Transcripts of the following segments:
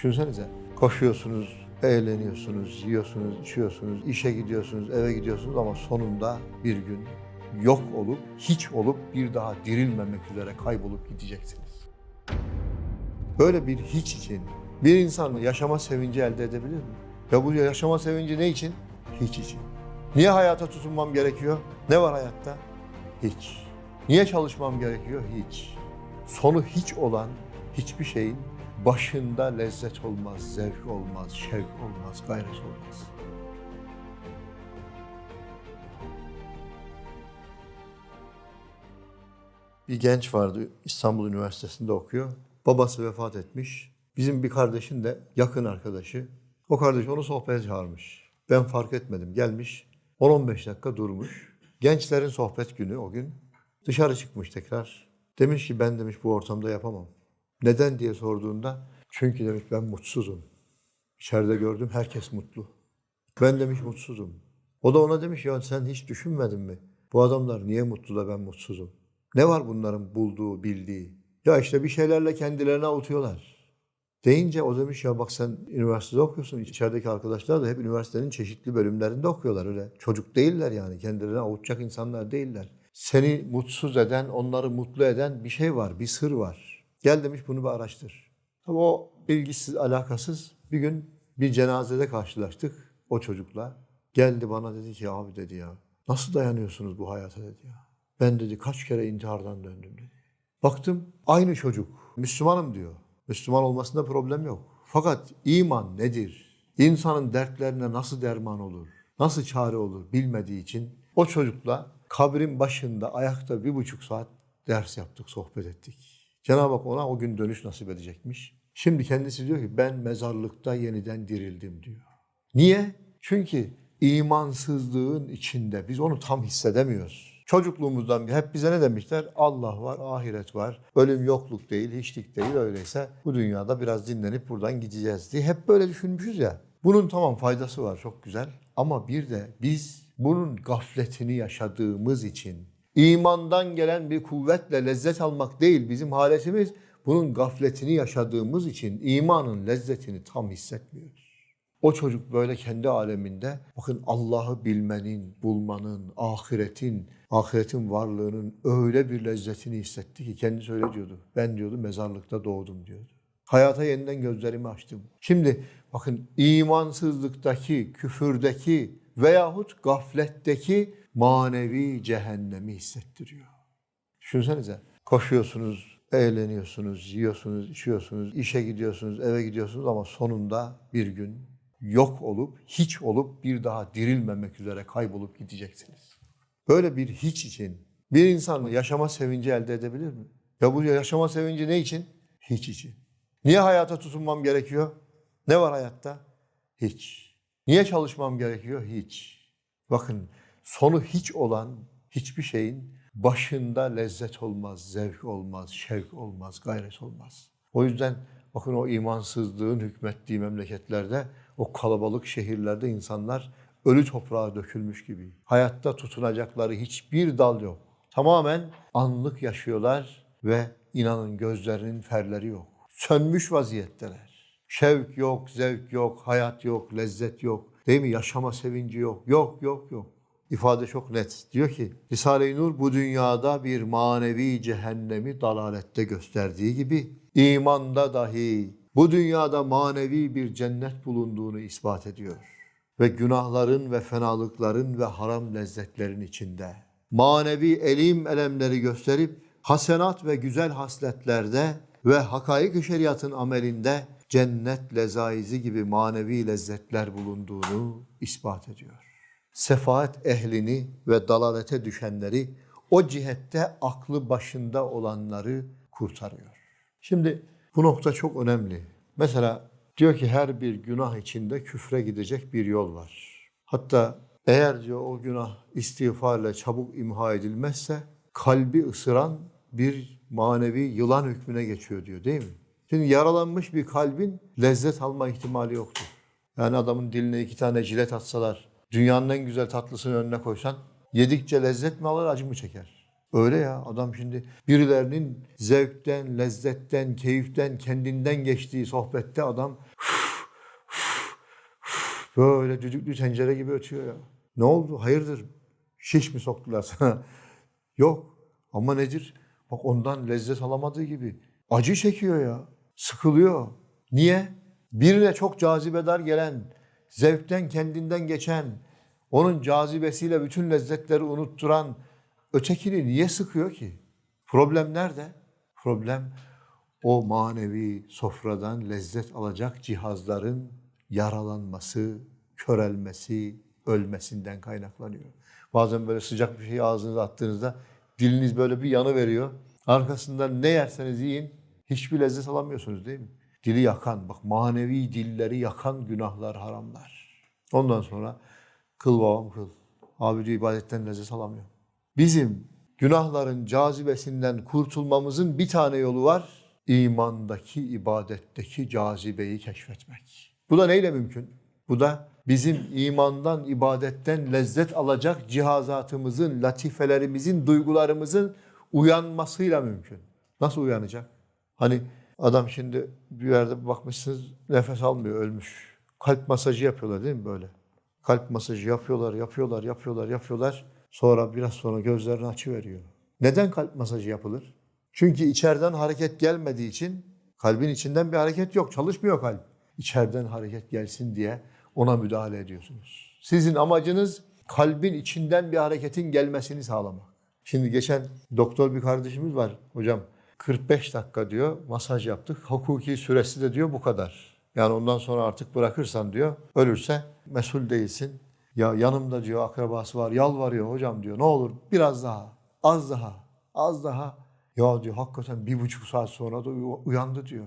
Düşünsenize koşuyorsunuz, eğleniyorsunuz, yiyorsunuz, içiyorsunuz, işe gidiyorsunuz, eve gidiyorsunuz ama sonunda bir gün yok olup, hiç olup bir daha dirilmemek üzere kaybolup gideceksiniz. Böyle bir hiç için bir insan yaşama sevinci elde edebilir mi? Ya bu yaşama sevinci ne için? Hiç için. Niye hayata tutunmam gerekiyor? Ne var hayatta? Hiç. Niye çalışmam gerekiyor? Hiç. Sonu hiç olan hiçbir şeyin başında lezzet olmaz, zevk olmaz, şevk olmaz, gayret olmaz. Bir genç vardı İstanbul Üniversitesi'nde okuyor. Babası vefat etmiş. Bizim bir kardeşin de yakın arkadaşı. O kardeş onu sohbete çağırmış. Ben fark etmedim. Gelmiş 10-15 dakika durmuş. Gençlerin sohbet günü o gün. Dışarı çıkmış tekrar. Demiş ki ben demiş bu ortamda yapamam. Neden diye sorduğunda çünkü demiş ben mutsuzum. İçeride gördüm herkes mutlu. Ben demiş mutsuzum. O da ona demiş ya sen hiç düşünmedin mi? Bu adamlar niye mutlu da ben mutsuzum? Ne var bunların bulduğu, bildiği? Ya işte bir şeylerle kendilerini avutuyorlar. Deyince o demiş ya bak sen üniversitede okuyorsun. İçerideki arkadaşlar da hep üniversitenin çeşitli bölümlerinde okuyorlar öyle. Çocuk değiller yani kendilerini avutacak insanlar değiller. Seni mutsuz eden, onları mutlu eden bir şey var, bir sır var. Gel demiş bunu bir araştır. Ama o ilgisiz, alakasız bir gün bir cenazede karşılaştık o çocukla. Geldi bana dedi ki abi dedi ya nasıl dayanıyorsunuz bu hayata dedi ya. Ben dedi kaç kere intihardan döndüm dedi. Baktım aynı çocuk. Müslümanım diyor. Müslüman olmasında problem yok. Fakat iman nedir? İnsanın dertlerine nasıl derman olur? Nasıl çare olur bilmediği için o çocukla kabrin başında ayakta bir buçuk saat ders yaptık, sohbet ettik. Cenab-ı Hak ona o gün dönüş nasip edecekmiş. Şimdi kendisi diyor ki ben mezarlıkta yeniden dirildim diyor. Niye? Çünkü imansızlığın içinde biz onu tam hissedemiyoruz. Çocukluğumuzdan hep bize ne demişler? Allah var, ahiret var. Ölüm yokluk değil, hiçlik değil. Öyleyse bu dünyada biraz dinlenip buradan gideceğiz diye hep böyle düşünmüşüz ya. Bunun tamam faydası var, çok güzel. Ama bir de biz bunun gafletini yaşadığımız için imandan gelen bir kuvvetle lezzet almak değil bizim haletimiz. Bunun gafletini yaşadığımız için imanın lezzetini tam hissetmiyoruz. O çocuk böyle kendi aleminde bakın Allah'ı bilmenin, bulmanın, ahiretin, ahiretin varlığının öyle bir lezzetini hissetti ki kendisi öyle diyordu. Ben diyordu mezarlıkta doğdum diyordu. Hayata yeniden gözlerimi açtım. Şimdi bakın imansızlıktaki, küfürdeki veyahut gafletteki manevi cehennemi hissettiriyor. Düşünsenize koşuyorsunuz, eğleniyorsunuz, yiyorsunuz, içiyorsunuz, işe gidiyorsunuz, eve gidiyorsunuz ama sonunda bir gün yok olup, hiç olup bir daha dirilmemek üzere kaybolup gideceksiniz. Böyle bir hiç için bir insan yaşama sevinci elde edebilir mi? Ya bu yaşama sevinci ne için? Hiç için. Niye hayata tutunmam gerekiyor? Ne var hayatta? Hiç. Niye çalışmam gerekiyor? Hiç. Bakın sonu hiç olan hiçbir şeyin başında lezzet olmaz, zevk olmaz, şevk olmaz, gayret olmaz. O yüzden bakın o imansızlığın hükmettiği memleketlerde, o kalabalık şehirlerde insanlar ölü toprağa dökülmüş gibi. Hayatta tutunacakları hiçbir dal yok. Tamamen anlık yaşıyorlar ve inanın gözlerinin ferleri yok. Sönmüş vaziyetteler. Şevk yok, zevk yok, hayat yok, lezzet yok. Değil mi? Yaşama sevinci yok. Yok, yok, yok. İfade çok net. Diyor ki Risale-i Nur bu dünyada bir manevi cehennemi dalalette gösterdiği gibi imanda dahi bu dünyada manevi bir cennet bulunduğunu ispat ediyor. Ve günahların ve fenalıkların ve haram lezzetlerin içinde manevi elim elemleri gösterip hasenat ve güzel hasletlerde ve hakaik şeriatın amelinde cennet lezaizi gibi manevi lezzetler bulunduğunu ispat ediyor. Sefaat ehlini ve dalalete düşenleri o cihette aklı başında olanları kurtarıyor. Şimdi bu nokta çok önemli. Mesela diyor ki her bir günah içinde küfre gidecek bir yol var. Hatta eğer diyor o günah istiğfarla çabuk imha edilmezse kalbi ısıran bir manevi yılan hükmüne geçiyor diyor değil mi? Şimdi yaralanmış bir kalbin lezzet alma ihtimali yoktur. Yani adamın diline iki tane jilet atsalar, dünyanın en güzel tatlısını önüne koysan, yedikçe lezzet mi alır, acı mı çeker? Öyle ya adam şimdi birilerinin zevkten, lezzetten, keyiften, kendinden geçtiği sohbette adam böyle düdüklü tencere gibi ötüyor ya. Ne oldu? Hayırdır? Şiş mi soktular sana? Yok. Ama nedir? Bak ondan lezzet alamadığı gibi. Acı çekiyor ya. Sıkılıyor. Niye? Birine çok cazibedar gelen, zevkten kendinden geçen, onun cazibesiyle bütün lezzetleri unutturan ötekini niye sıkıyor ki? Problem nerede? Problem o manevi sofradan lezzet alacak cihazların yaralanması, körelmesi, ölmesinden kaynaklanıyor. Bazen böyle sıcak bir şeyi ağzınıza attığınızda diliniz böyle bir yanı veriyor. Arkasından ne yerseniz yiyin hiçbir lezzet alamıyorsunuz değil mi? Dili yakan, bak manevi dilleri yakan günahlar, haramlar. Ondan sonra kıl babam kıl. Abi diyor ibadetten lezzet alamıyor. Bizim günahların cazibesinden kurtulmamızın bir tane yolu var. İmandaki, ibadetteki cazibeyi keşfetmek. Bu da neyle mümkün? Bu da bizim imandan, ibadetten lezzet alacak cihazatımızın, latifelerimizin, duygularımızın uyanmasıyla mümkün. Nasıl uyanacak? Hani adam şimdi bir yerde bakmışsınız nefes almıyor, ölmüş. Kalp masajı yapıyorlar değil mi böyle? Kalp masajı yapıyorlar, yapıyorlar, yapıyorlar, yapıyorlar. Sonra biraz sonra gözlerini açıveriyor. Neden kalp masajı yapılır? Çünkü içeriden hareket gelmediği için kalbin içinden bir hareket yok, çalışmıyor kalp. İçeriden hareket gelsin diye ona müdahale ediyorsunuz. Sizin amacınız kalbin içinden bir hareketin gelmesini sağlamak. Şimdi geçen doktor bir kardeşimiz var hocam. 45 dakika diyor masaj yaptık. Hukuki süresi de diyor bu kadar. Yani ondan sonra artık bırakırsan diyor ölürse mesul değilsin. Ya yanımda diyor akrabası var yalvarıyor hocam diyor ne olur biraz daha az daha az daha. Ya diyor hakikaten bir buçuk saat sonra da uy- uyandı diyor.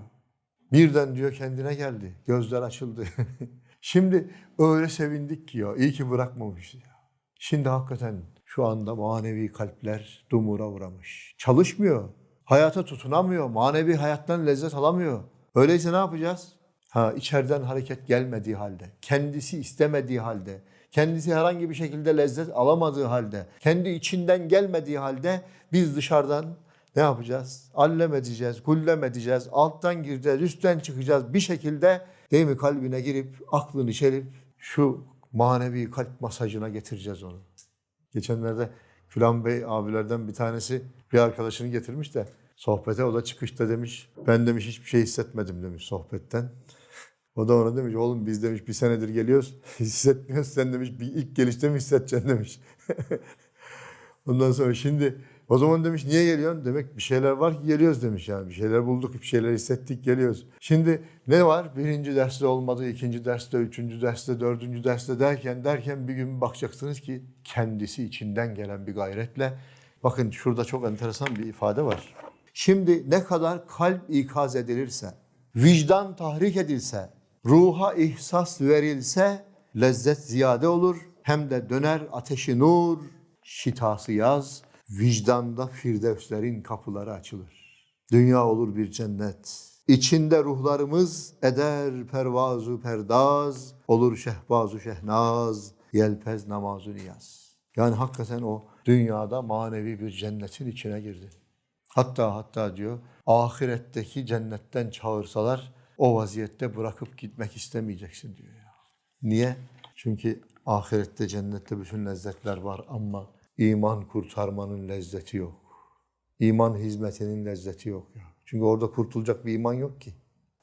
Birden diyor kendine geldi. Gözler açıldı. Şimdi öyle sevindik ki ya. iyi ki bırakmamışız ya. Şimdi hakikaten şu anda manevi kalpler dumura uğramış. Çalışmıyor. Hayata tutunamıyor. Manevi hayattan lezzet alamıyor. Öyleyse ne yapacağız? Ha içeriden hareket gelmediği halde, kendisi istemediği halde, kendisi herhangi bir şekilde lezzet alamadığı halde, kendi içinden gelmediği halde biz dışarıdan ne yapacağız? Allem edeceğiz, gullem edeceğiz, alttan gireceğiz, üstten çıkacağız. Bir şekilde değil mi kalbine girip, aklını çelip şu manevi kalp masajına getireceğiz onu. Geçenlerde Külan Bey abilerden bir tanesi bir arkadaşını getirmiş de sohbete o da çıkışta demiş ben demiş hiçbir şey hissetmedim demiş sohbetten. O da ona demiş oğlum biz demiş bir senedir geliyoruz hissetmiyoruz sen demiş bir ilk gelişte mi hissedeceksin demiş. Ondan sonra şimdi o zaman demiş niye geliyorsun? Demek bir şeyler var ki geliyoruz demiş yani. Bir şeyler bulduk, bir şeyler hissettik geliyoruz. Şimdi ne var? Birinci derste olmadı, ikinci derste, üçüncü derste, dördüncü derste derken derken bir gün bakacaksınız ki kendisi içinden gelen bir gayretle. Bakın şurada çok enteresan bir ifade var. Şimdi ne kadar kalp ikaz edilirse, vicdan tahrik edilse, ruha ihsas verilse lezzet ziyade olur. Hem de döner ateşi nur, şitası yaz, vicdanda firdevslerin kapıları açılır. Dünya olur bir cennet. İçinde ruhlarımız eder pervazu perdaz, olur şehbazu şehnaz, yelpez namazu niyaz. Yani hakikaten o dünyada manevi bir cennetin içine girdi. Hatta hatta diyor ahiretteki cennetten çağırsalar o vaziyette bırakıp gitmek istemeyeceksin diyor. Niye? Çünkü ahirette cennette bütün lezzetler var ama iman kurtarmanın lezzeti yok. İman hizmetinin lezzeti yok ya. Çünkü orada kurtulacak bir iman yok ki.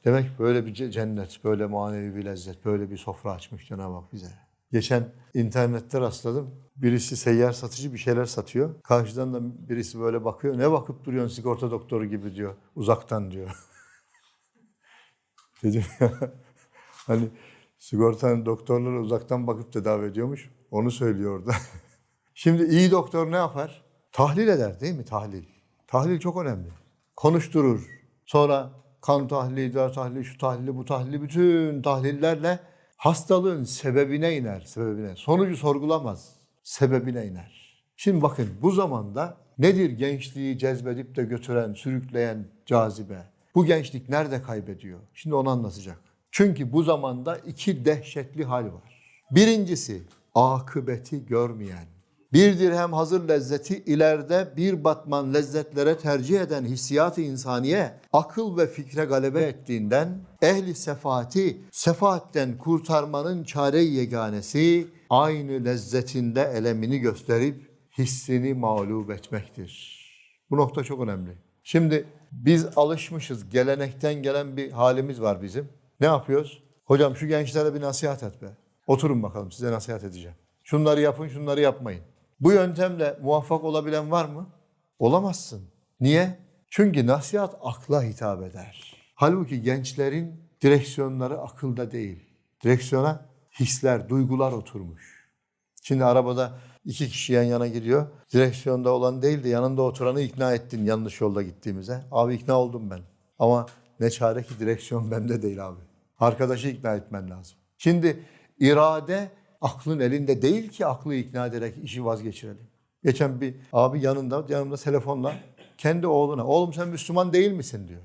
Demek böyle bir ce- cennet, böyle manevi bir lezzet, böyle bir sofra açmış Cenab-ı Hak bize. Geçen internette rastladım. Birisi seyyar satıcı bir şeyler satıyor. Karşıdan da birisi böyle bakıyor. Ne bakıp duruyorsun sigorta doktoru gibi diyor. Uzaktan diyor. Dedim ya. Hani sigortanın doktorları uzaktan bakıp tedavi ediyormuş. Onu söylüyor orada. Şimdi iyi doktor ne yapar? Tahlil eder değil mi? Tahlil. Tahlil çok önemli. Konuşturur. Sonra kan tahlili, idrar tahlili, şu tahlili, bu tahlili bütün tahlillerle hastalığın sebebine iner. Sebebine. Sonucu sorgulamaz. Sebebine iner. Şimdi bakın bu zamanda nedir gençliği cezbedip de götüren, sürükleyen cazibe? Bu gençlik nerede kaybediyor? Şimdi onu anlatacak. Çünkü bu zamanda iki dehşetli hal var. Birincisi akıbeti görmeyen, Bir dirhem hazır lezzeti ileride bir batman lezzetlere tercih eden hissiyat-ı insaniye akıl ve fikre galebe ettiğinden ehli sefati sefaatten kurtarmanın çare-i yeganesi aynı lezzetinde elemini gösterip hissini mağlup etmektir. Bu nokta çok önemli. Şimdi biz alışmışız. Gelenekten gelen bir halimiz var bizim. Ne yapıyoruz? Hocam şu gençlere bir nasihat et be. Oturun bakalım size nasihat edeceğim. Şunları yapın, şunları yapmayın. Bu yöntemle muvaffak olabilen var mı? Olamazsın. Niye? Çünkü nasihat akla hitap eder. Halbuki gençlerin direksiyonları akılda değil. Direksiyona hisler, duygular oturmuş. Şimdi arabada iki kişi yan yana gidiyor. Direksiyonda olan değil de yanında oturanı ikna ettin yanlış yolda gittiğimize. Abi ikna oldum ben. Ama ne çare ki direksiyon bende değil abi. Arkadaşı ikna etmen lazım. Şimdi irade aklın elinde değil ki aklı ikna ederek işi vazgeçirelim. Geçen bir abi yanında, yanımda telefonla kendi oğluna, oğlum sen Müslüman değil misin diyor.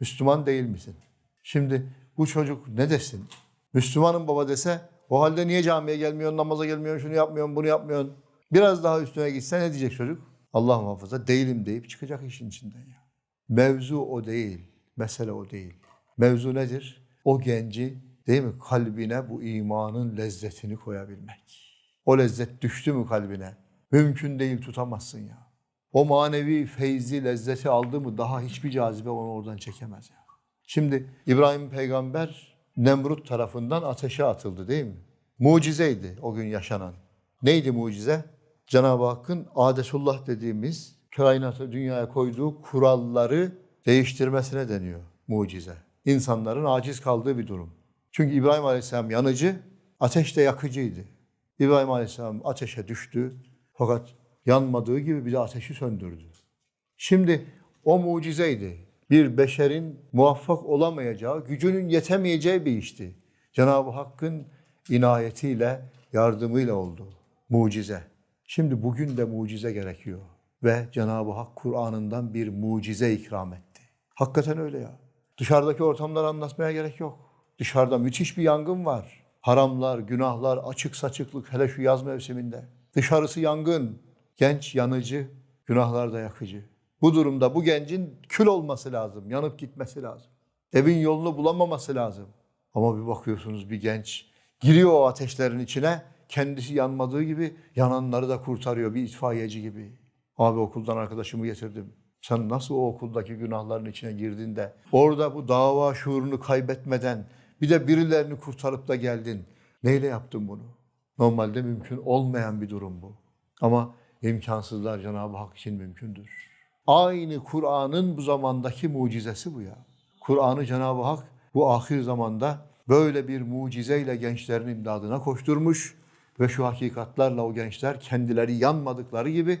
Müslüman değil misin? Şimdi bu çocuk ne desin? Müslümanım baba dese o halde niye camiye gelmiyorsun, namaza gelmiyorsun, şunu yapmıyorsun, bunu yapmıyorsun. Biraz daha üstüne gitse ne diyecek çocuk? Allah muhafaza değilim deyip çıkacak işin içinden ya. Mevzu o değil, mesele o değil. Mevzu nedir? O genci değil mi kalbine bu imanın lezzetini koyabilmek. O lezzet düştü mü kalbine? Mümkün değil tutamazsın ya. O manevi feyzi, lezzeti aldı mı daha hiçbir cazibe onu oradan çekemez ya. Şimdi İbrahim peygamber Nemrut tarafından ateşe atıldı değil mi? Mucizeydi o gün yaşanan. Neydi mucize? Cenab-ı Hakk'ın adetullah dediğimiz kainata, dünyaya koyduğu kuralları değiştirmesine deniyor mucize. İnsanların aciz kaldığı bir durum. Çünkü İbrahim Aleyhisselam yanıcı, ateş de yakıcıydı. İbrahim Aleyhisselam ateşe düştü fakat yanmadığı gibi bir de ateşi söndürdü. Şimdi o mucizeydi. Bir beşerin muvaffak olamayacağı, gücünün yetemeyeceği bir işti. Cenab-ı Hakk'ın inayetiyle, yardımıyla oldu. Mucize. Şimdi bugün de mucize gerekiyor. Ve Cenab-ı Hak Kur'an'ından bir mucize ikram etti. Hakikaten öyle ya. Dışarıdaki ortamları anlatmaya gerek yok. Dışarıda müthiş bir yangın var. Haramlar, günahlar, açık saçıklık hele şu yaz mevsiminde. Dışarısı yangın, genç yanıcı, günahlar da yakıcı. Bu durumda bu gencin kül olması lazım, yanıp gitmesi lazım. Evin yolunu bulamaması lazım. Ama bir bakıyorsunuz bir genç giriyor o ateşlerin içine, kendisi yanmadığı gibi yananları da kurtarıyor bir itfaiyeci gibi. Abi okuldan arkadaşımı getirdim. Sen nasıl o okuldaki günahların içine girdin de orada bu dava şuurunu kaybetmeden bir de birilerini kurtarıp da geldin. Neyle yaptın bunu? Normalde mümkün olmayan bir durum bu. Ama imkansızlar Cenab-ı Hak için mümkündür. Aynı Kur'an'ın bu zamandaki mucizesi bu ya. Kur'an'ı Cenab-ı Hak bu ahir zamanda böyle bir mucizeyle gençlerin imdadına koşturmuş ve şu hakikatlarla o gençler kendileri yanmadıkları gibi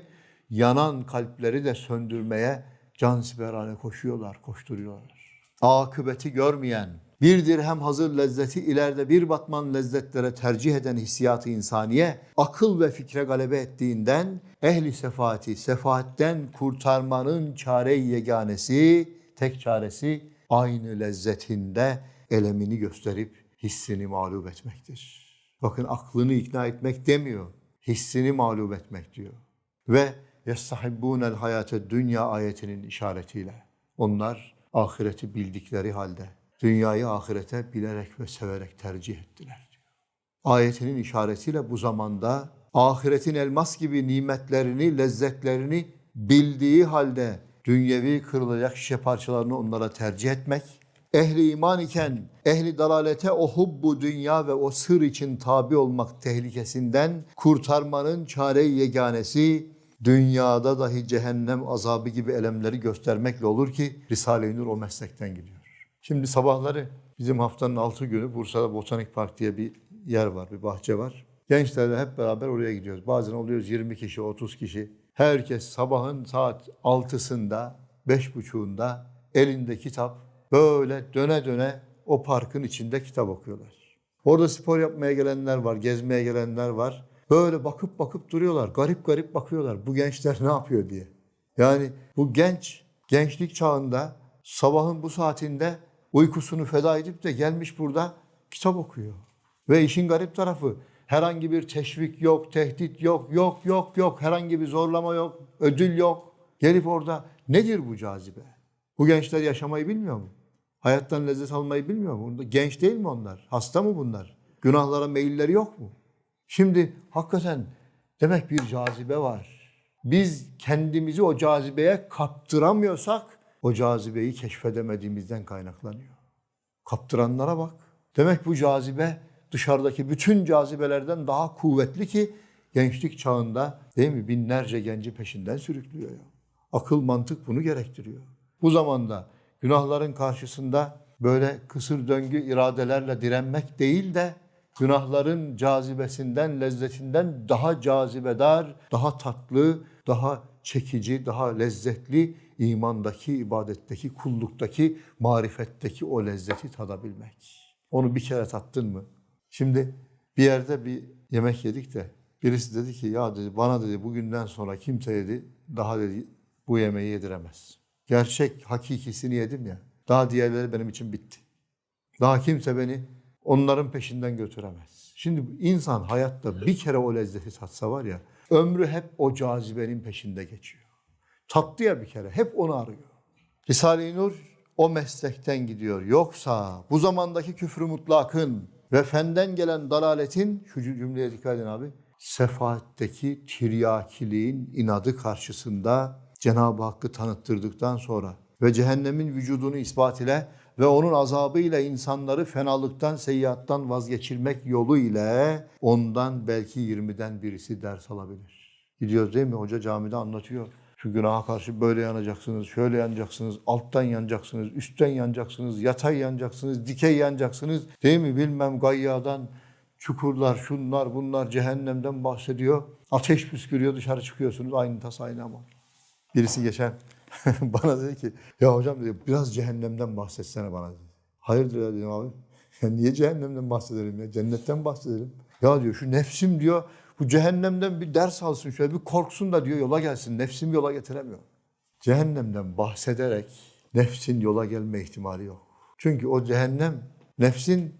yanan kalpleri de söndürmeye cansiperane koşuyorlar, koşturuyorlar. Akıbeti görmeyen, bir dirhem hazır lezzeti ileride bir batman lezzetlere tercih eden hissiyatı insaniye akıl ve fikre galebe ettiğinden ehli sefaati, sefaatten kurtarmanın çare-i yeganesi, tek çaresi aynı lezzetinde elemini gösterip hissini mağlup etmektir. Bakın aklını ikna etmek demiyor, hissini mağlup etmek diyor. Ve yestahibbûnel hayate dünya ayetinin işaretiyle. Onlar ahireti bildikleri halde dünyayı ahirete bilerek ve severek tercih ettiler diyor. Ayetinin işaretiyle bu zamanda ahiretin elmas gibi nimetlerini, lezzetlerini bildiği halde dünyevi kırılacak şişe parçalarını onlara tercih etmek, ehli iman iken ehli dalalete o hubbu dünya ve o sır için tabi olmak tehlikesinden kurtarmanın çare-i yeganesi dünyada dahi cehennem azabı gibi elemleri göstermekle olur ki Risale-i Nur o meslekten gidiyor. Şimdi sabahları bizim haftanın altı günü Bursa'da Botanik Park diye bir yer var, bir bahçe var. Gençlerle hep beraber oraya gidiyoruz. Bazen oluyoruz 20 kişi, 30 kişi. Herkes sabahın saat 6'sında, 5.30'unda elinde kitap böyle döne döne o parkın içinde kitap okuyorlar. Orada spor yapmaya gelenler var, gezmeye gelenler var. Böyle bakıp bakıp duruyorlar. Garip garip bakıyorlar. Bu gençler ne yapıyor diye. Yani bu genç, gençlik çağında sabahın bu saatinde uykusunu feda edip de gelmiş burada kitap okuyor. Ve işin garip tarafı Herhangi bir teşvik yok, tehdit yok, yok, yok, yok. Herhangi bir zorlama yok, ödül yok. Gelip orada nedir bu cazibe? Bu gençler yaşamayı bilmiyor mu? Hayattan lezzet almayı bilmiyor mu? Genç değil mi onlar? Hasta mı bunlar? Günahlara meyilleri yok mu? Şimdi hakikaten demek bir cazibe var. Biz kendimizi o cazibeye kaptıramıyorsak o cazibeyi keşfedemediğimizden kaynaklanıyor. Kaptıranlara bak. Demek bu cazibe dışarıdaki bütün cazibelerden daha kuvvetli ki gençlik çağında değil mi binlerce genci peşinden sürüklüyor. Akıl mantık bunu gerektiriyor. Bu zamanda günahların karşısında böyle kısır döngü iradelerle direnmek değil de günahların cazibesinden, lezzetinden daha cazibedar, daha tatlı, daha çekici, daha lezzetli imandaki, ibadetteki, kulluktaki, marifetteki o lezzeti tadabilmek. Onu bir kere tattın mı? Şimdi bir yerde bir yemek yedik de birisi dedi ki ya dedi bana dedi bugünden sonra kimse dedi daha dedi bu yemeği yediremez. Gerçek hakikisini yedim ya. Daha diğerleri benim için bitti. Daha kimse beni onların peşinden götüremez. Şimdi insan hayatta bir kere o lezzeti tatsa var ya ömrü hep o cazibenin peşinde geçiyor. Tattı ya bir kere hep onu arıyor. Risale-i Nur o meslekten gidiyor. Yoksa bu zamandaki küfrü mutlakın ve fenden gelen dalaletin şu cümleye dikkat edin abi. Sefaatteki tiryakiliğin inadı karşısında Cenab-ı Hakk'ı tanıttırdıktan sonra ve cehennemin vücudunu ispat ile ve onun azabıyla insanları fenalıktan, seyyiattan vazgeçirmek yolu ile ondan belki 20'den birisi ders alabilir. Gidiyoruz değil mi? Hoca camide anlatıyor. Şu günaha karşı böyle yanacaksınız, şöyle yanacaksınız, alttan yanacaksınız, üstten yanacaksınız, yatay yanacaksınız, dikey yanacaksınız. Değil mi? Bilmem gayyadan, çukurlar, şunlar, bunlar cehennemden bahsediyor. Ateş püskürüyor, dışarı çıkıyorsunuz. Aynı tas, aynı ama. Birisi geçen bana dedi ki, ya hocam dedi, biraz cehennemden bahsetsene bana dedi. Hayırdır dedim abi. Niye cehennemden bahsedelim ya? Cennetten bahsedelim. Ya diyor şu nefsim diyor bu cehennemden bir ders alsın şöyle bir korksun da diyor yola gelsin. Nefsim yola getiremiyor. Cehennemden bahsederek nefsin yola gelme ihtimali yok. Çünkü o cehennem nefsin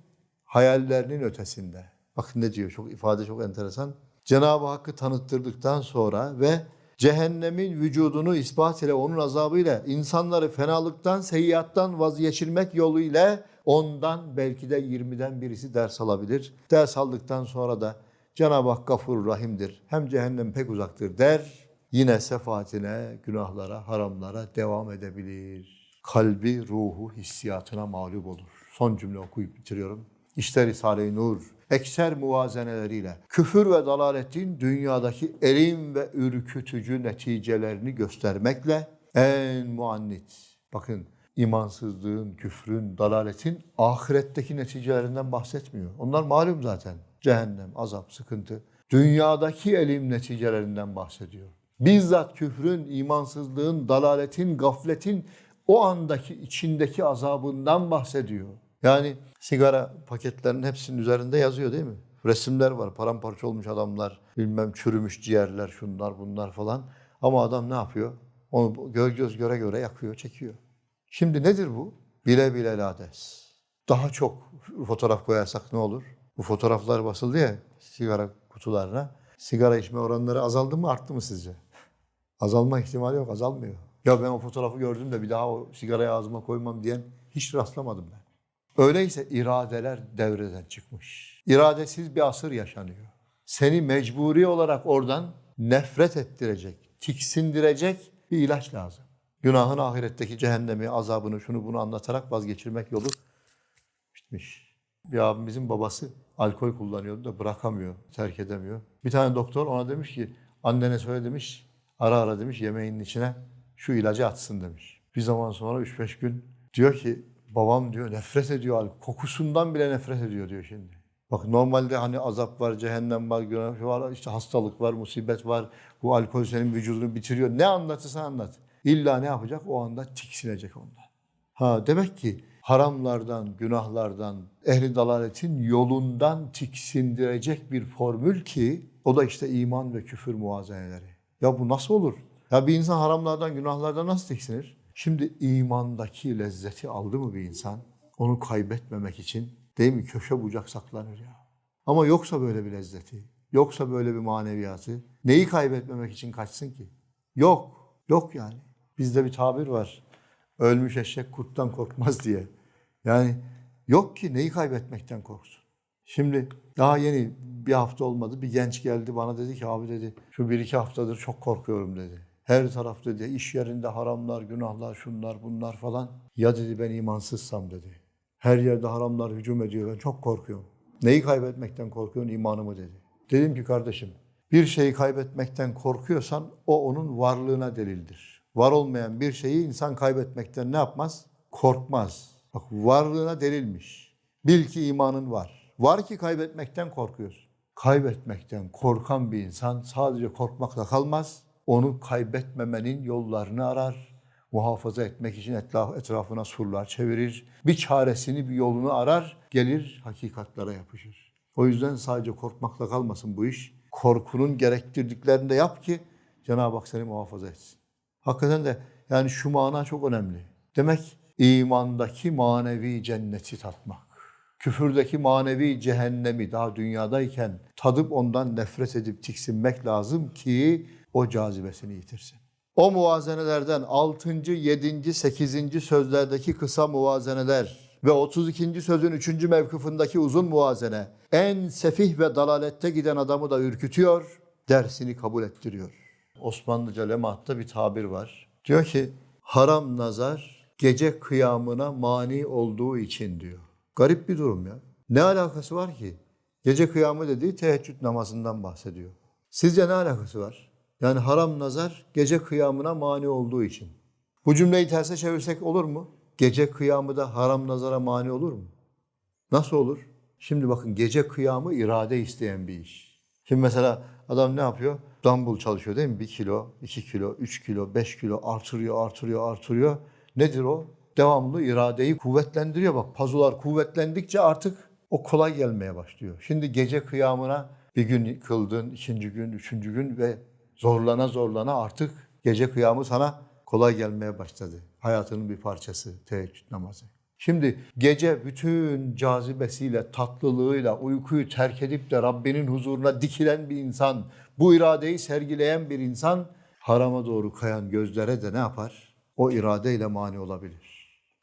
hayallerinin ötesinde. Bakın ne diyor çok ifade çok enteresan. Cenab-ı Hakk'ı tanıttırdıktan sonra ve cehennemin vücudunu ispat ile onun azabıyla insanları fenalıktan, seyyiattan vazgeçirmek yoluyla ondan belki de 20'den birisi ders alabilir. Ders aldıktan sonra da Cenab-ı Hak gafur rahimdir. Hem cehennem pek uzaktır der. Yine sefaatine, günahlara, haramlara devam edebilir. Kalbi, ruhu, hissiyatına mağlup olur. Son cümle okuyup bitiriyorum. İşte Risale-i Nur ekser muvazeneleriyle küfür ve dalaletin dünyadaki elim ve ürkütücü neticelerini göstermekle en muannit. Bakın imansızlığın, küfrün, dalaletin ahiretteki neticelerinden bahsetmiyor. Onlar malum zaten. Cehennem, azap, sıkıntı. Dünyadaki elim neticelerinden bahsediyor. Bizzat küfrün, imansızlığın, dalaletin, gafletin o andaki içindeki azabından bahsediyor. Yani sigara paketlerinin hepsinin üzerinde yazıyor değil mi? Resimler var, paramparça olmuş adamlar, bilmem çürümüş ciğerler, şunlar bunlar falan. Ama adam ne yapıyor? Onu göz göz göre göre yakıyor, çekiyor. Şimdi nedir bu? Bile bile lades. Daha çok fotoğraf koyarsak ne olur? Bu fotoğraflar basıldı ya sigara kutularına. Sigara içme oranları azaldı mı arttı mı sizce? Azalma ihtimali yok, azalmıyor. Ya ben o fotoğrafı gördüm de bir daha o sigarayı ağzıma koymam diyen hiç rastlamadım ben. Öyleyse iradeler devreden çıkmış. İradesiz bir asır yaşanıyor. Seni mecburi olarak oradan nefret ettirecek, tiksindirecek bir ilaç lazım. Günahın ahiretteki cehennemi, azabını, şunu bunu anlatarak vazgeçirmek yolu bitmiş. Bir abimizin babası alkol kullanıyordu da bırakamıyor, terk edemiyor. Bir tane doktor ona demiş ki annene söyle demiş, ara ara demiş yemeğinin içine şu ilacı atsın demiş. Bir zaman sonra 3-5 gün diyor ki babam diyor nefret ediyor. Kokusundan bile nefret ediyor diyor şimdi. Bak normalde hani azap var, cehennem var, günah var, işte hastalık var, musibet var. Bu alkol senin vücudunu bitiriyor. Ne anlatırsan anlat. İlla ne yapacak? O anda tiksinecek ondan. Ha demek ki haramlardan, günahlardan, ehli dalaletin yolundan tiksindirecek bir formül ki o da işte iman ve küfür muazeneleri. Ya bu nasıl olur? Ya bir insan haramlardan, günahlardan nasıl tiksinir? Şimdi imandaki lezzeti aldı mı bir insan? Onu kaybetmemek için değil mi? Köşe bucak saklanır ya. Ama yoksa böyle bir lezzeti, yoksa böyle bir maneviyatı, neyi kaybetmemek için kaçsın ki? Yok, yok yani. Bizde bir tabir var. Ölmüş eşek kurttan korkmaz diye. Yani yok ki neyi kaybetmekten korksun. Şimdi daha yeni bir hafta olmadı. Bir genç geldi bana dedi ki abi dedi şu bir iki haftadır çok korkuyorum dedi. Her taraf dedi iş yerinde haramlar, günahlar, şunlar bunlar falan. Ya dedi ben imansızsam dedi. Her yerde haramlar hücum ediyor ben çok korkuyorum. Neyi kaybetmekten korkuyorsun imanımı dedi. Dedim ki kardeşim bir şeyi kaybetmekten korkuyorsan o onun varlığına delildir. Var olmayan bir şeyi insan kaybetmekten ne yapmaz? Korkmaz. Bak varlığına delilmiş. Bil ki imanın var. Var ki kaybetmekten korkuyorsun. Kaybetmekten korkan bir insan sadece korkmakla kalmaz. Onu kaybetmemenin yollarını arar. Muhafaza etmek için etraf- etrafına surlar çevirir. Bir çaresini, bir yolunu arar. Gelir hakikatlara yapışır. O yüzden sadece korkmakla kalmasın bu iş. Korkunun gerektirdiklerini de yap ki Cenab-ı Hak seni muhafaza etsin. Hakikaten de yani şu mana çok önemli. Demek imandaki manevi cenneti tatmak. Küfürdeki manevi cehennemi daha dünyadayken tadıp ondan nefret edip tiksinmek lazım ki o cazibesini yitirsin. O muvazenelerden 6. 7. 8. sözlerdeki kısa muvazeneler ve 32. sözün 3. mevkıfındaki uzun muvazene en sefih ve dalalette giden adamı da ürkütüyor, dersini kabul ettiriyor. Osmanlıca lematta bir tabir var. Diyor ki haram nazar gece kıyamına mani olduğu için diyor. Garip bir durum ya. Ne alakası var ki? Gece kıyamı dediği teheccüd namazından bahsediyor. Sizce ne alakası var? Yani haram nazar gece kıyamına mani olduğu için. Bu cümleyi terse çevirsek olur mu? Gece kıyamı da haram nazara mani olur mu? Nasıl olur? Şimdi bakın gece kıyamı irade isteyen bir iş. Şimdi mesela adam ne yapıyor? Dumbbell çalışıyor değil mi? Bir kilo, iki kilo, üç kilo, beş kilo artırıyor, artırıyor, artırıyor. Nedir o? Devamlı iradeyi kuvvetlendiriyor. Bak pazular kuvvetlendikçe artık o kolay gelmeye başlıyor. Şimdi gece kıyamına bir gün kıldın, ikinci gün, üçüncü gün ve zorlana zorlana artık gece kıyamı sana kolay gelmeye başladı. Hayatının bir parçası teheccüd namazı. Şimdi gece bütün cazibesiyle, tatlılığıyla uykuyu terk edip de Rabbinin huzuruna dikilen bir insan, bu iradeyi sergileyen bir insan harama doğru kayan gözlere de ne yapar? O iradeyle mani olabilir.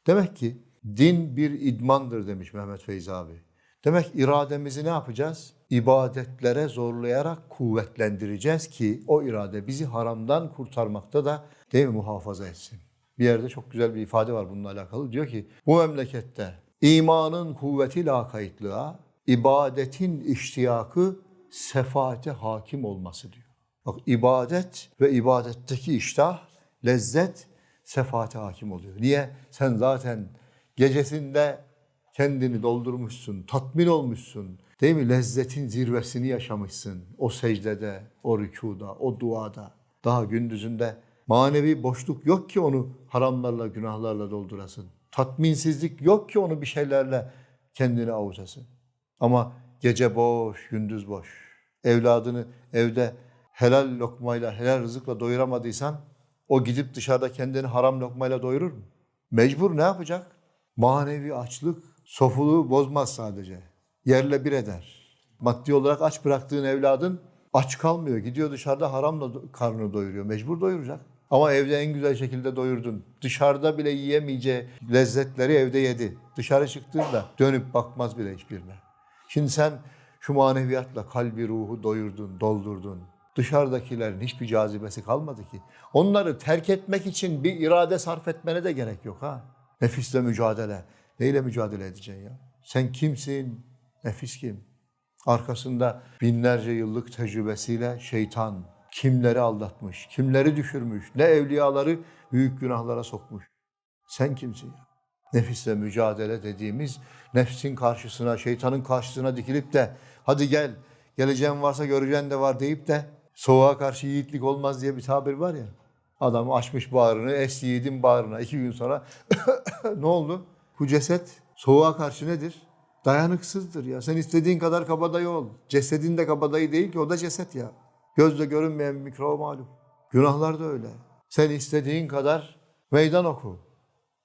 Demek ki din bir idmandır demiş Mehmet Feyzi abi. Demek irademizi ne yapacağız? İbadetlere zorlayarak kuvvetlendireceğiz ki o irade bizi haramdan kurtarmakta da değil mi muhafaza etsin. Bir yerde çok güzel bir ifade var bununla alakalı. Diyor ki bu memlekette imanın kuvveti lakaytlığa, ibadetin iştiyakı sefaate hakim olması diyor. Bak ibadet ve ibadetteki iştah, lezzet sefaate hakim oluyor. Niye? Sen zaten gecesinde kendini doldurmuşsun, tatmin olmuşsun. Değil mi? Lezzetin zirvesini yaşamışsın. O secdede, o rükuda, o duada. Daha gündüzünde manevi boşluk yok ki onu haramlarla, günahlarla doldurasın. Tatminsizlik yok ki onu bir şeylerle kendini avutasın. Ama gece boş, gündüz boş. Evladını evde helal lokmayla, helal rızıkla doyuramadıysan o gidip dışarıda kendini haram lokmayla doyurur mu? Mecbur ne yapacak? Manevi açlık sofuluğu bozmaz sadece. Yerle bir eder. Maddi olarak aç bıraktığın evladın aç kalmıyor. Gidiyor dışarıda haramla karnını doyuruyor. Mecbur doyuracak. Ama evde en güzel şekilde doyurdun. Dışarıda bile yiyemeyeceği lezzetleri evde yedi. Dışarı çıktığında dönüp bakmaz bile hiçbirine. Şimdi sen şu maneviyatla kalbi ruhu doyurdun, doldurdun. Dışarıdakilerin hiçbir cazibesi kalmadı ki. Onları terk etmek için bir irade sarf etmene de gerek yok ha. Nefisle mücadele. Neyle mücadele edeceksin ya? Sen kimsin? Nefis kim? Arkasında binlerce yıllık tecrübesiyle şeytan kimleri aldatmış, kimleri düşürmüş, ne evliyaları büyük günahlara sokmuş. Sen kimsin ya? Nefisle mücadele dediğimiz nefsin karşısına, şeytanın karşısına dikilip de hadi gel, geleceğin varsa göreceğin de var deyip de soğuğa karşı yiğitlik olmaz diye bir tabir var ya. Adam açmış bağrını, es yiğidin bağrına. iki gün sonra ne oldu? Bu ceset soğuğa karşı nedir? Dayanıksızdır ya. Sen istediğin kadar kabadayı ol. Cesedin de kabadayı değil ki o da ceset ya. Gözle görünmeyen mikro malum. Günahlar da öyle. Sen istediğin kadar meydan oku.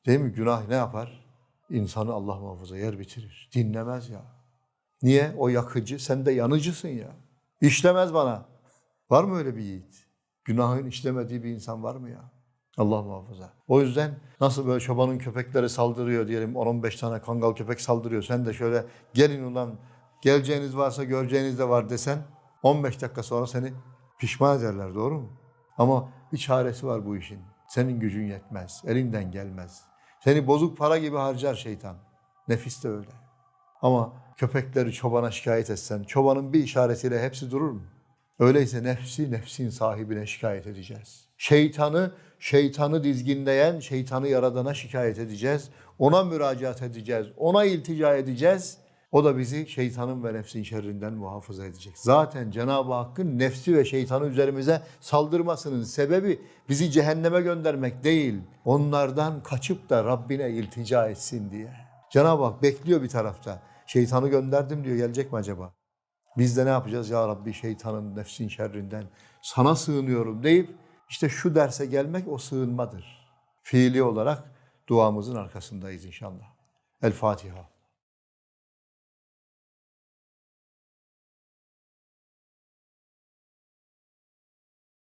Değil mi? Günah ne yapar? İnsanı Allah muhafaza yer bitirir. Dinlemez ya. Niye? O yakıcı, sen de yanıcısın ya. İşlemez bana. Var mı öyle bir yiğit? Günahın işlemediği bir insan var mı ya? Allah muhafaza. O yüzden nasıl böyle çobanın köpekleri saldırıyor diyelim 10-15 tane kangal köpek saldırıyor. Sen de şöyle gelin ulan geleceğiniz varsa göreceğiniz de var desen 15 dakika sonra seni pişman ederler doğru mu? Ama bir çaresi var bu işin. Senin gücün yetmez, elinden gelmez. Seni bozuk para gibi harcar şeytan. Nefis de öyle. Ama köpekleri çobana şikayet etsen, çobanın bir işaretiyle hepsi durur mu? Öyleyse nefsi nefsin sahibine şikayet edeceğiz. Şeytanı, şeytanı dizginleyen, şeytanı yaradana şikayet edeceğiz. Ona müracaat edeceğiz, ona iltica edeceğiz. O da bizi şeytanın ve nefsin şerrinden muhafaza edecek. Zaten Cenab-ı Hakk'ın nefsi ve şeytanı üzerimize saldırmasının sebebi bizi cehenneme göndermek değil. Onlardan kaçıp da Rabbine iltica etsin diye. Cenab-ı Hak bekliyor bir tarafta. Şeytanı gönderdim diyor gelecek mi acaba? Biz de ne yapacağız? Ya Rabbi şeytanın nefsin şerrinden sana sığınıyorum deyip işte şu derse gelmek o sığınmadır. Fiili olarak duamızın arkasındayız inşallah. El Fatiha.